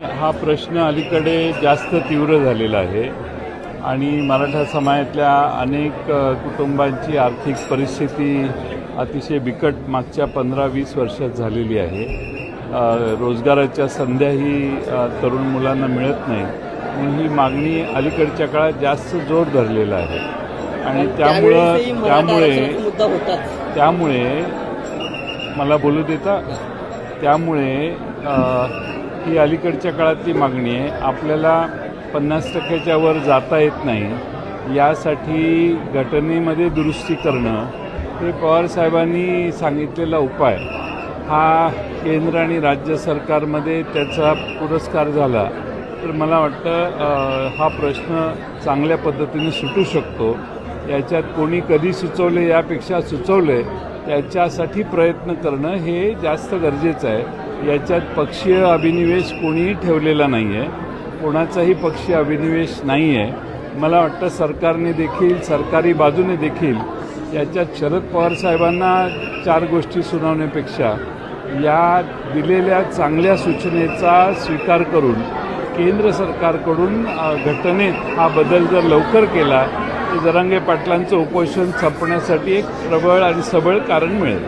हा प्रश्न अलीकडे जास्त तीव्र झालेला आहे आणि मराठा समाजातल्या अनेक कुटुंबांची आर्थिक परिस्थिती अतिशय बिकट मागच्या पंधरा वीस वर्षात झालेली आहे. रोजगाराच्या संध्याही तरुण मुलांना मिळत नाही. म्हणून ही मागणी अलीकडच्या काळात जास्त जोर धरलेला आहे. आणि त्यामुळं त्यामुळे त्यामुळे मला बोलू देता? त्यामुळे ही अलीकडच्या काळातली मागणी आहे. आपल्याला पन्नास टक्क्याच्या वर जाता येत नाही. यासाठी घटनेमध्ये दुरुस्ती करणं हे पवारसाहेबांनी सांगितलेला उपाय. हा केंद्र आणि राज्य सरकारमध्ये त्याचा पुरस्कार झाला. तर मला वाटतं हा प्रश्न चांगल्या पद्धतीने सुटू शकतो. याच्यात कोणी कधी सुचवले यापेक्षा सुचवले याच्यासाठी प्रयत्न करणं हे जास्त गरजेचं आहे. याच्यात पक्षीय अभिनिवेश कोणीही ठेवलेला नाही आहे कोणाचाही पक्षीय अभिनिवेश नाही आहे मला वाटतं सरकारने देखील सरकारी बाजूने देखील याच्यात शरद पवार साहेबांना चार गोष्टी सुनावण्यापेक्षा या दिलेल्या चांगल्या सूचनेचा स्वीकार करून केंद्र सरकारकडून घटनेत हा बदल जर लवकर केला तर जरांगे पाटलांचं उपोषण संपण्यासाठी एक प्रबळ आणि सबळ कारण मिळेल.